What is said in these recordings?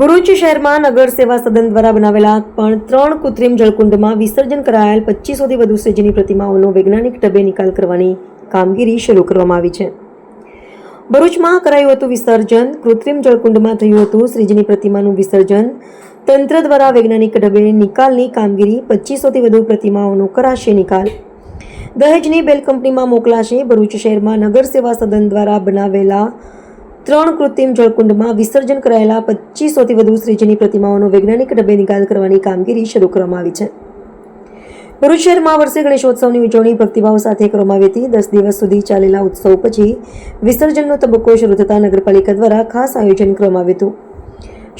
ભરૂચ શહેરમાં નગર સેવા સદન દ્વારા બનાવેલા પણ ત્રણ કૃત્રિમ જળકુંડમાં વિસર્જન કરાયેલ પચીસોથી વધુ શ્રીજીની પ્રતિમાઓનો વૈજ્ઞાનિક ઢબે નિકાલ કરવાની કામગીરી શરૂ કરવામાં આવી છે. ભરૂચમાં કરાયું હતું વિસર્જન, કૃત્રિમ જળકુંડમાં થયું હતું શ્રીજીની પ્રતિમાનું વિસર્જન. તંત્ર દ્વારા વૈજ્ઞાનિક ઢબે નિકાલની કામગીરી પચીસોથી વધુ પ્રતિમાઓનો કરાશે નિકાલ. દહેજની બેલ કંપનીમાં મોકલાશે ભરૂચ શહેરમાં નગર સેવા સદન દ્વારા બનાવેલા ત્રણ કૃત્રિમ જળકુંડમાં વિસર્જન કરાયેલા પચીસોથી વધુ શ્રીજીની પ્રતિમાઓનો વૈજ્ઞાનિક ઢબે નિકાલ કરવાની કામગીરી શરૂ કરવામાં આવી છે. ભરૂચ શહેરમાં વર્ષે ગણેશોત્સવની ઉજવણી ભક્તિભાવ સાથે કરવામાં આવી હતી. દસ દિવસ સુધી ચાલેલા ઉત્સવ પછી વિસર્જનનો તબક્કો શરૂ થતાં નગરપાલિકા દ્વારા ખાસ આયોજન કરવામાં આવ્યું હતું.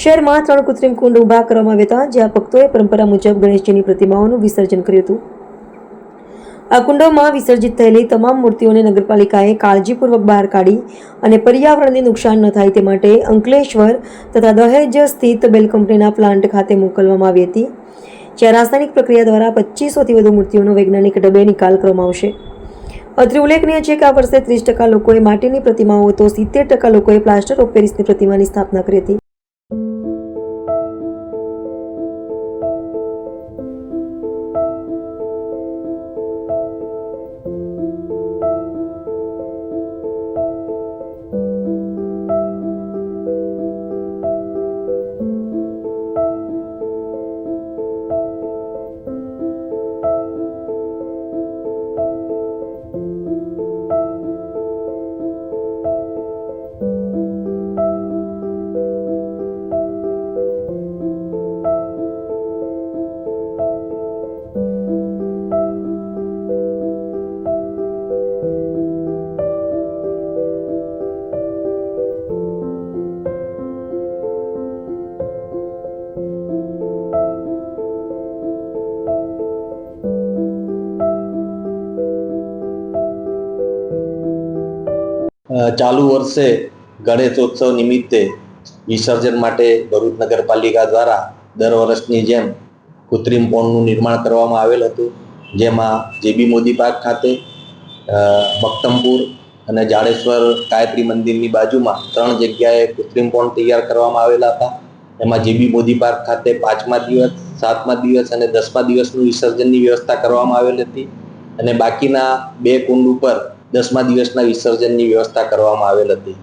શહેરમાં ત્રણ કૃત્રિમ કુંડ ઊભા કરવામાં આવ્યા હતા, જ્યાં ભક્તોએ પરંપરા મુજબ ગણેશજીની પ્રતિમાઓનું વિસર્જન કર્યું હતું. આ કુંડોમાં વિસર્જિત થયેલી તમામ મૂર્તિઓને નગરપાલિકાએ કાળજીપૂર્વક બહાર કાઢી અને પર્યાવરણને નુકસાન ન થાય તે માટે અંકલેશ્વર તથા દહેજ સ્થિત બેલ કંપનીના પ્લાન્ટ ખાતે મોકલવામાં આવી હતી, જ્યાં રાસાયણિક પ્રક્રિયા દ્વારા પચીસોથી વધુ મૂર્તિઓનો વૈજ્ઞાનિક ઢબે નિકાલ કરવામાં આવશે. અત્રે ઉલ્લેખનીય છે કે આ વર્ષે ત્રીસ ટકા લોકોએ માટીની પ્રતિમાઓ તો સિત્તેર ટકા લોકોએ પ્લાસ્ટર ઓફ પેરિસની પ્રતિમાની સ્થાપના કરી હતી. ચાલુ વર્ષે ગણેશોત્સવ નિમિત્તે વિસર્જન માટે ભરૂચ નગરપાલિકા દ્વારા દર વર્ષની જેમ કૃત્રિમ પોન્ડનું નિર્માણ કરવામાં આવેલ હતું. જેમાં જેબી મોદી પાર્ક ખાતે ભક્તમપુર અને જાડેશ્વર ગાયત્રી મંદિરની બાજુમાં ત્રણ જગ્યાએ કૃત્રિમ પોન્ડ તૈયાર કરવામાં આવેલા હતા. એમાં જેબી મોદી પાર્ક ખાતે પાંચમા દિવસ, સાતમા દિવસ અને દસમા દિવસનું વિસર્જનની વ્યવસ્થા કરવામાં આવેલ હતી. અને બાકીના બે કુંડ ઉપર દસમા દિવસના વિસર્જનની વ્યવસ્થા કરવામાં આવેલ હતી.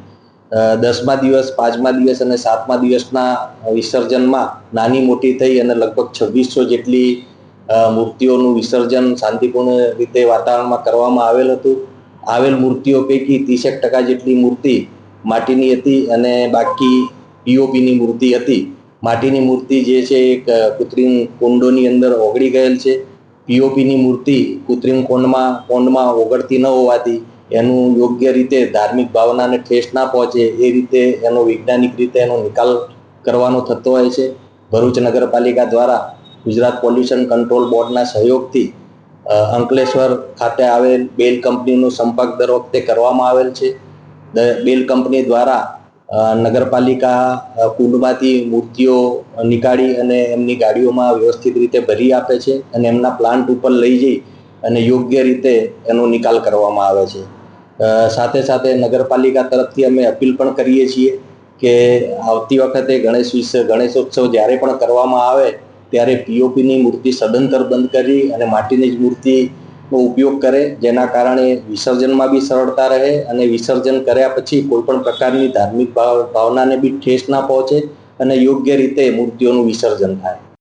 દસમા દિવસ, પાંચમા દિવસ અને સાતમા દિવસના વિસર્જનમાં નાની મોટી થઈ અને લગભગ છવ્વીસો જેટલી મૂર્તિઓનું વિસર્જન શાંતિપૂર્ણ રીતે વાતાવરણમાં કરવામાં આવેલ હતું. આવેલ મૂર્તિઓ પૈકી ત્રીસેક ટકા જેટલી મૂર્તિ માટીની હતી અને બાકી પીઓપીની મૂર્તિ હતી. માટીની મૂર્તિ જે છે એક કૃત્રિમ કુંડોની અંદર ઓગળી ગયેલ છે. પીઓપીની મૂર્તિ કૃત્રિમ કોંડમાં કોંડમાં ઓગળતી ન હોવાથી એનું યોગ્ય રીતે ધાર્મિક ભાવનાને ઠેસ ના પહોંચે એ રીતે એનો વૈજ્ઞાનિક રીતે એનો નિકાલ કરવાનો થતો હોય છે. ભરૂચ નગરપાલિકા દ્વારા ગુજરાત પોલ્યુશન કંટ્રોલ બોર્ડના સહયોગથી અંકલેશ્વર ખાતે આવેલ બેલ કંપનીનો સંપર્ક દર વખતે કરવામાં આવેલ છે. બેલ કંપની દ્વારા નગરપાલિકા કુંડમાંથી મૂર્તિઓ નીકાળી અને એમની ગાડીઓમાં વ્યવસ્થિત રીતે ભરી આપે છે અને એમના પ્લાન્ટ ઉપર લઈ જઈ અને યોગ્ય રીતે એનો નિકાલ કરવામાં આવે છે. સાથે સાથે નગરપાલિકા તરફથી અમે અપીલ પણ કરીએ છીએ કે આવતી વખતે ગણેશ વિશે ગણેશોત્સવ જ્યારે પણ કરવામાં આવે, ત્યારે પીઓપીની મૂર્તિ સદંતર બંધ કરી અને માટીની જ મૂર્તિનો ઉપયોગ કરે, જેના કારણે વિસર્જનમાં બી સરળતા રહે અને વિસર્જન કર્યા પછી કોઈ પણ પ્રકારની ધાર્મિક ભાવ ભાવનાને બી ઠેસ ના પહોંચે અને યોગ્ય રીતે મૂર્તિઓનું વિસર્જન થાય.